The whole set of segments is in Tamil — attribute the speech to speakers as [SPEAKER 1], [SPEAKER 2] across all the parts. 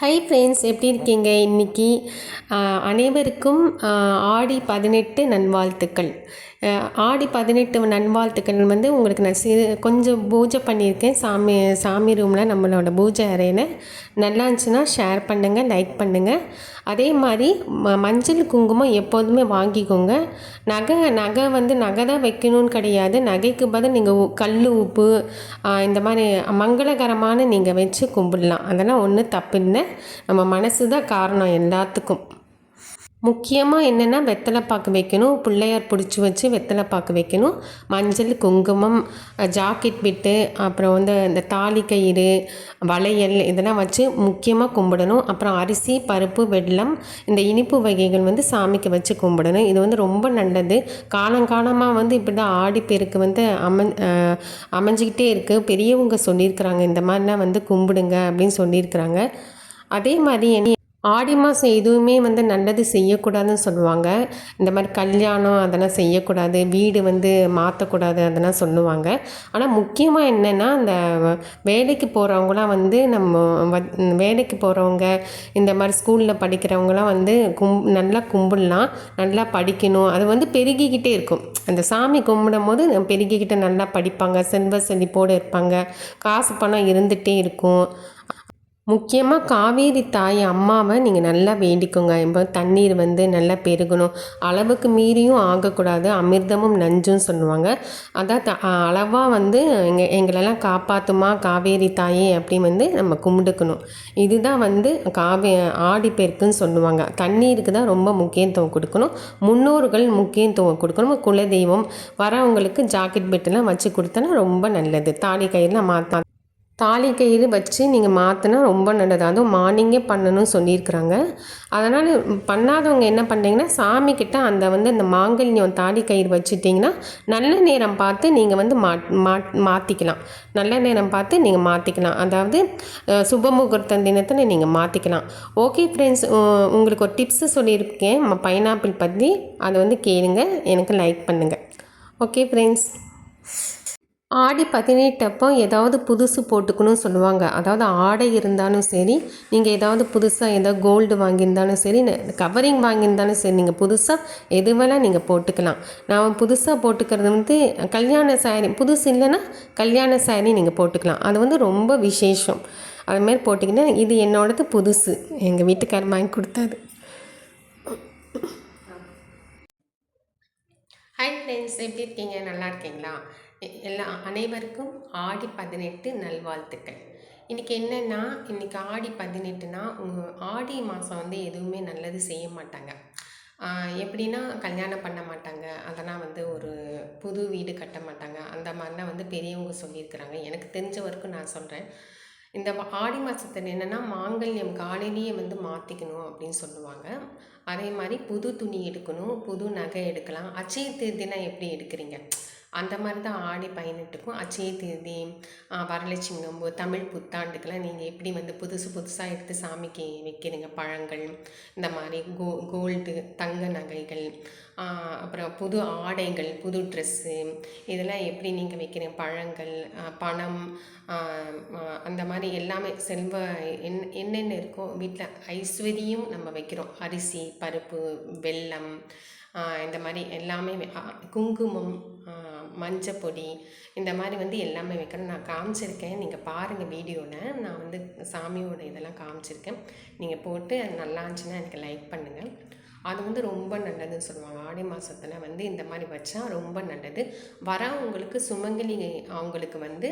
[SPEAKER 1] ஹை ஃப்ரெண்ட்ஸ் எப்படி இருக்கீங்க? இன்றைக்கி அனைவருக்கும் ஆடி பதினெட்டு நன்வாழ்த்துக்கள் ஆடி பதினெட்டு நன்வாழ்த்துக்கள் வந்து உங்களுக்கு நான் சிறு கொஞ்சம் பூஜை பண்ணியிருக்கேன். சாமி சாமி ரூமில் நம்மளோட பூஜை அறையில். நல்லா இருந்துச்சுன்னா ஷேர் பண்ணுங்கள் லைக் பண்ணுங்கள் அதே மாதிரி ம மஞ்சள் குங்குமம் எப்போதுமே வாங்கிக்கோங்க. நகை நகை வந்து நகை தான் வைக்கணும்னு கிடையாது. நகைக்கு பதில் நீங்கள் கல் உப்பு இந்த மாதிரி மங்களகரமான நீங்கள் வச்சு கும்பிடலாம். அதெல்லாம் ஒன்றும் தப்பில்லை. நம்ம மனசு தான் காரணம் எல்லாத்துக்கும். முக்கியமாக என்னென்னா வெத்தலை பாக்கு வைக்கணும். பிள்ளையார் பிடிச்சி வச்சு வெத்தலை பாக்கு வைக்கணும். மஞ்சள் குங்குமம் ஜாக்கெட் பிட்டு அப்புறம் வந்து இந்த தாலி கயிறு வளையல் இதெல்லாம் வச்சு முக்கியமாக கும்பிடணும். அப்புறம் அரிசி பருப்பு வெல்லம் இந்த இனிப்பு வகைகள் வந்து சாமிக்கு வச்சு கும்பிடணும். இது வந்து ரொம்ப நல்லது. காலங்காலமாக வந்து இப்படி தான் ஆடிப்பெருக்கு வந்து அமன் அமைஞ்சிக்கிட்டே இருக்குது பெரியவங்க சொல்லியிருக்கிறாங்க இந்த மாதிரிலாம் வந்து கும்பிடுங்க அப்படின்னு சொல்லியிருக்கிறாங்க. அதே மாதிரி ஆடி மாதம் எதுவுமே வந்து நல்லது செய்யக்கூடாதுன்னு சொல்லுவாங்க. இந்த மாதிரி கல்யாணம் அதெல்லாம் செய்யக்கூடாது வீடு வந்து மாற்றக்கூடாது அதெல்லாம் சொல்லுவாங்க. ஆனால் முக்கியமாக என்னென்னா அந்த வேலைக்கு போகிறவங்களாம் வந்து நம்ம வ- வேலைக்கு போகிறவங்க இந்த மாதிரி ஸ்கூலில் படிக்கிறவங்களாம் வந்து கும் நல்லா கும்பிடலாம் நல்லா படிக்கணும். அது வந்து பெருகிக்கிட்டே இருக்கும். அந்த சாமி கும்பிடும் போது பெருகிக்கிட்டே நல்லா படிப்பாங்க செல்வ செழிப்போடு இருப்பாங்க. காசு பணம் இருந்துகிட்டே இருக்கும். முக்கியமாக காவேரி தாய் அம்மாவை நீங்கள் நல்லா வேண்டிக்கோங்க. இப்போ தண்ணீர் வந்து நல்லா பெருகணும். அளவுக்கு மீறியும் ஆகக்கூடாது. அமிர்தமும் நஞ்சும் சொல்லுவாங்க. அதான் த அளவாக வந்து எங்கள் எங்களெல்லாம் காப்பாற்றுமா காவேரி தாயே அப்படின்னு வந்து நம்ம கும்பிடுக்கணும் இதுதான் வந்து காவே ஆடிப்பெருக்குன்னு சொல்லுவாங்க. தண்ணீருக்கு தான் ரொம்ப முக்கியத்துவம் கொடுக்கணும். முன்னோர்கள் முக்கியத்துவம் கொடுக்கணும். குலதெய்வம் வரவங்களுக்கு ஜாக்கெட் பெட்டெல்லாம் வச்சு கொடுத்தனா ரொம்ப நல்லது. தாலி கயிறுலாம் மாற்றா தாலி கயிறு வச்சு நீங்கள் மாற்றினா ரொம்ப நல்லது. அதுவும் மார்னிங்கே பண்ணணும்னு சொல்லியிருக்கிறாங்க. அதனால் பண்ணாதவங்க என்ன பண்ணுறீங்கன்னா சாமிக்கிட்ட அந்த வந்து இந்த மாங்கல்யம் தாலி கயிறு வச்சுட்டிங்கன்னா நல்ல நேரம் பார்த்து நீங்கள் வந்து மா மாற்றிக்கலாம் நல்ல நேரம் பார்த்து நீங்கள் மாற்றிக்கலாம் அதாவது சுப சுபமுகூர்த்த தினத்தில் நீங்கள் மாற்றிக்கலாம் ஓகே ஃப்ரெண்ட்ஸ் உங்களுக்கு ஒரு டிப்ஸு சொல்லியிருக்கேன். பைனாப்பிள் பற்றி அதை வந்து கேளுங்க. எனக்கு லைக் பண்ணுங்கள் ஓகே ஃப்ரெண்ட்ஸ். ஆடி பதினெட்டு அப்போ ஏதாவது புதுசு போட்டுக்கணும்னு சொல்லுவாங்க. அதாவது ஆடை இருந்தாலும் சரி நீங்கள் ஏதாவது புதுசாக ஏதாவது கோல்டு வாங்கியிருந்தாலும் சரி கவரிங் வாங்கியிருந்தாலும் சரி நீங்கள் புதுசாக எது வேணால் நீங்கள் போட்டுக்கலாம். நான் புதுசாக போட்டுக்கிறது வந்து கல்யாண சாரி புதுசு இல்லைன்னா கல்யாண சாரி நீங்கள் போட்டுக்கலாம். அது வந்து ரொம்ப விசேஷம். அதுமாரி போட்டிங்கன்னா இது என்னோடது புதுசு. எங்கள் வீட்டுக்காரர் வாங்கி கொடுத்தாது ஹாய் ஃப்ரெண்ட்ஸ் எப்படி இருக்கீங்க? நல்லா இருக்கீங்களா? எல்லா அனைவருக்கும் ஆடி பதினெட்டு நல்வாழ்த்துக்கள். இன்றைக்கி என்னென்னா இன்றைக்கி ஆடி பதினெட்டுனா உங்கள் ஆடி மாதம் வந்து எதுவுமே நல்லது செய்ய மாட்டாங்க. எப்படின்னா கல்யாணம் பண்ண மாட்டாங்க. அதெல்லாம் வந்து ஒரு புது வீடு கட்ட மாட்டாங்க. அந்த மாதிரிலாம் வந்து பெரியவங்க சொல்லியிருக்கிறாங்க. எனக்கு தெரிஞ்ச வரைக்கும் நான் சொல்கிறேன் இந்த ஆடி மாதத்தில் என்னென்னா மாங்கல்யம் காலையிலேயே வந்து மாற்றிக்கணும் அப்படின்னு சொல்லுவாங்க. அதே மாதிரி புது துணி எடுக்கணும் புது நகை எடுக்கலாம். அச்சய திருதினா எப்படி எடுக்கிறீங்க? அந்த மாதிரி தான் ஆடி பதினெட்டுக்கும் அச்சய தேதி வரலட்சுமி நோம்பு தமிழ் புத்தாண்டுக்கெல்லாம் நீங்கள் எப்படி வந்து புதுசு புதுசாக எடுத்து சாமிக்கு வைக்கிறீங்க? பழங்கள் இந்த மாதிரி கோ கோல்டு தங்க நகைகள் அப்புறம் புது ஆடைகள் புது ட்ரெஸ்ஸு இதெல்லாம் எப்படி நீங்கள் வைக்கிறீங்க? பழங்கள் பணம் அந்த மாதிரி எல்லாமே செல்வ என் என்னென்ன இருக்கோ வீட்டில் ஐஸ்வர்யம் நம்ம வைக்கிறோம். அரிசி பருப்பு வெல்லம் இந்த மாதிரி எல்லாமே குங்குமம் மஞ்சப்பொடி இந்த மாதிரி வந்து எல்லாமே வைக்கணும். நான் காமிச்சிருக்கேன். நீங்கள் பாருங்கள் வீடியோவில் நான் வந்து சாமியோட இதெல்லாம் காமிச்சிருக்கேன். நீங்கள் போட்டு அது நல்லா இருந்துச்சுன்னா எனக்கு லைக் பண்ணுங்கள் அது வந்து ரொம்ப நல்லதுன்னு சொல்லுவாங்க. ஆடி மாதத்தில் வந்து இந்த மாதிரி வச்சா ரொம்ப நல்லது. வரவங்களுக்கு சுமங்கலி அவங்களுக்கு வந்து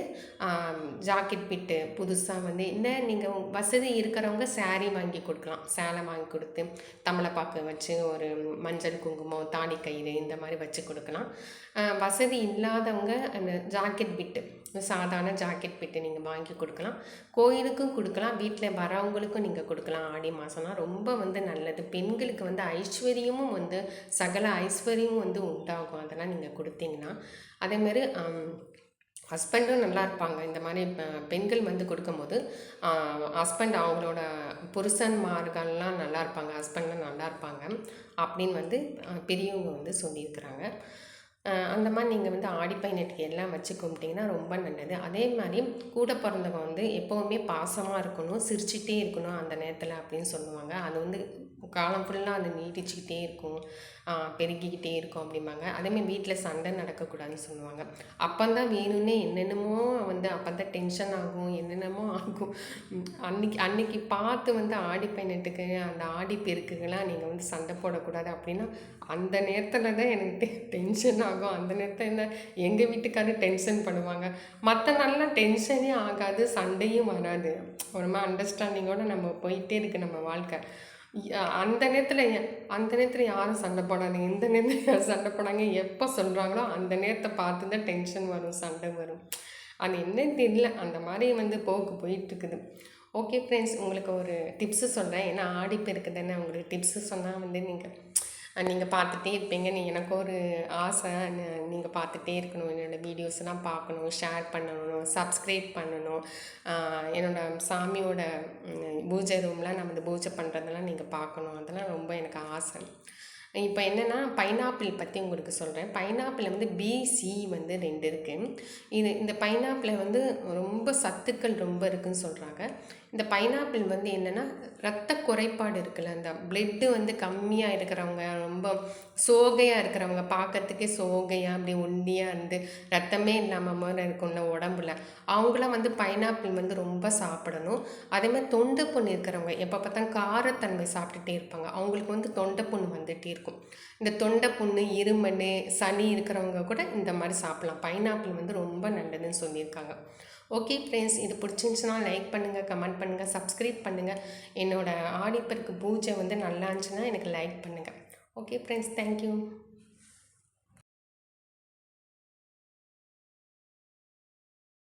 [SPEAKER 1] ஜாக்கெட் பிட்டு புதுசாக வந்து இல்லை நீங்கள் வசதி இருக்கிறவங்க சேரீ வாங்கி கொடுக்கலாம். சேலை வாங்கி கொடுத்து தமிழப்பாக்கு வச்சு ஒரு மஞ்சள் குங்குமம் தாலி கயிறு இந்த மாதிரி வச்சு கொடுக்கலாம். வசதி இல்லாதவங்க அந்த ஜாக்கெட் பிட்டு சாதாரண ஜாக்கெட் பிட்டு நீங்கள் வாங்கி கொடுக்கலாம். கோயிலுக்கும் கொடுக்கலாம். வீட்டில் வரவங்களுக்கும் நீங்கள் கொடுக்கலாம். ஆடி மாதம்னா ரொம்ப வந்து நல்லது. பெண்களுக்கு வந்து ஐஸ்வர்யமும் வந்து சகல ஐஸ்வர்யமும் வந்து உண்டாகும். அதெல்லாம் நீங்கள் கொடுத்தீங்கன்னா அதேமாரி ஹஸ்பண்டும் நல்லா இருப்பாங்க. இந்த மாதிரி பெண்கள் வந்து கொடுக்கும்போது ஹஸ்பண்ட் அவங்களோட புருஷன்மார்கள்லாம் நல்லா இருப்பாங்க ஹஸ்பண்ட்லாம் நல்லா இருப்பாங்க அப்படின்னு வந்து பெரியவங்க வந்து சொல்லியிருக்கிறாங்க. அந்த மாதிரி நீங்கள் வந்து ஆடி எல்லாம் வச்சு கும்பிட்டிங்கன்னா ரொம்ப நல்லது. அதே மாதிரி கூட பிறந்தவங்க வந்து எப்போவுமே பாசமாக இருக்கணும் சிரிச்சிட்டே இருக்கணும் அந்த நேரத்தில் அப்படின்னு சொல்லுவாங்க. அது வந்து காலம் ஃபுல்லாக அது நீட்டிச்சுக்கிட்டே இருக்கும். பெருகிக்கிட்டே இருக்கும் அப்படிம்பாங்க. அதேமாதிரி வீட்டில் சண்டை நடக்கக்கூடாதுன்னு சொல்லுவாங்க. அப்போ தான் வேணும்னே என்னென்னமோ வந்து அப்போ தான் டென்ஷன் ஆகும் என்னென்னமோ ஆகும். அன்னைக்கு அன்னைக்கு பார்த்து வந்து ஆடி பயணத்துக்கு அந்த ஆடி பெருக்குக்கெல்லாம் நீங்கள் வந்து சண்டை போடக்கூடாது அப்படின்னா அந்த நேரத்தில் தான் எனக்கு டென்ஷன் ஆகும். அந்த நேரத்தில் எங்கள் வீட்டுக்காரர் டென்ஷன் பண்ணுவாங்க. மற்ற நாள்லாம் டென்ஷனே ஆகாது சண்டையும் வராது. ஒரு மாதிரி அண்டர்ஸ்டாண்டிங்கோடு நம்ம போயிட்டே இருக்கு நம்ம வாழ்க்கை. அந்த நேரத்தில் அந்த நேரத்தில் யாரும் சண்டை போடாதீங்க. இந்த நேரத்தில் யாரும் சண்டை போடாங்க எப்போ சொல்கிறாங்களோ அந்த நேரத்தை பார்த்து தான் டென்ஷன் வரும் சண்டை வரும். அது என்னன்னு தெரியல. அந்த மாதிரி வந்து போக்கு போயிட்டுருக்குது. ஓகே ஃப்ரெண்ட்ஸ் உங்களுக்கு ஒரு டிப்ஸு சொல்கிறேன் ஏன்னா ஆடி பெருக்கு தானே உங்களுக்கு டிப்ஸு சொன்னால் வந்து நீங்கள் நீங்கள் பார்த்துட்டே இருப்பீங்க. நீ எனக்கு ஒரு ஆசை. நீங்கள் பார்த்துட்டே இருக்கணும். என்னோடய வீடியோஸ்லாம் பார்க்கணும் ஷேர் பண்ணணும் சப்ஸ்கிரைப் பண்ணணும். என்னோடய சாமியோட பூஜை ரூம்லாம் நம்ம இந்த பூஜை பண்ணுறதெல்லாம் நீங்கள் பார்க்கணும். அதெல்லாம் ரொம்ப எனக்கு ஆசை. இப்போ என்னென்னா பைனாப்பிள் பற்றி உங்களுக்கு சொல்கிறேன் பைனாப்பிள் வந்து பிசி வந்து ரெண்டு இருக்குது இது இந்த பைனாப்பிளை வந்து ரொம்ப சத்துக்கள் ரொம்ப இருக்குதுன்னு சொல்கிறாங்க இந்த பைனாப்பிள் வந்து என்னென்னா ரத்த குறைபாடு இருக்குல்ல அந்த பிளட்டு வந்து கம்மியாக இருக்கிறவங்க ரொம்ப சோகையாக இருக்கிறவங்க பார்க்கறதுக்கே சோகையாக அப்படி ஒண்டியாக இருந்து ரத்தமே இல்லாமல் மாதிரி இருக்கும்ல உடம்புல அவங்களாம் வந்து பைனாப்பிள் வந்து ரொம்ப சாப்பிடணும். அதேமாதிரி தொண்டை புண் இருக்கிறவங்க எப்போ பார்த்தா காரத்தன்மை சாப்பிட்டுட்டே இருப்பாங்க. அவங்களுக்கு வந்து தொண்டை புண் வந்துகிட்டே இருக்கும். இந்த தொண்டை புண்ணு இருமல் சளி இருக்கிறவங்க கூட இந்த மாதிரி சாப்பிட்லாம். பைனாப்பிள் வந்து ரொம்ப நல்லதுன்னு சொல்லியிருக்காங்க. ஓகே ஃப்ரெண்ட்ஸ் இது பிடிச்சிருந்துச்சுன்னா லைக் பண்ணுங்கள் கமெண்ட் பண்ணுங்கள் சப்ஸ்கிரைப் பண்ணுங்கள் என்னோடய ஆடிப்பருக்கு பூஜை வந்து நல்லா இருந்துச்சுன்னா எனக்கு லைக் பண்ணுங்கள் ஓகே ஃப்ரெண்ட்ஸ் தேங்க்யூ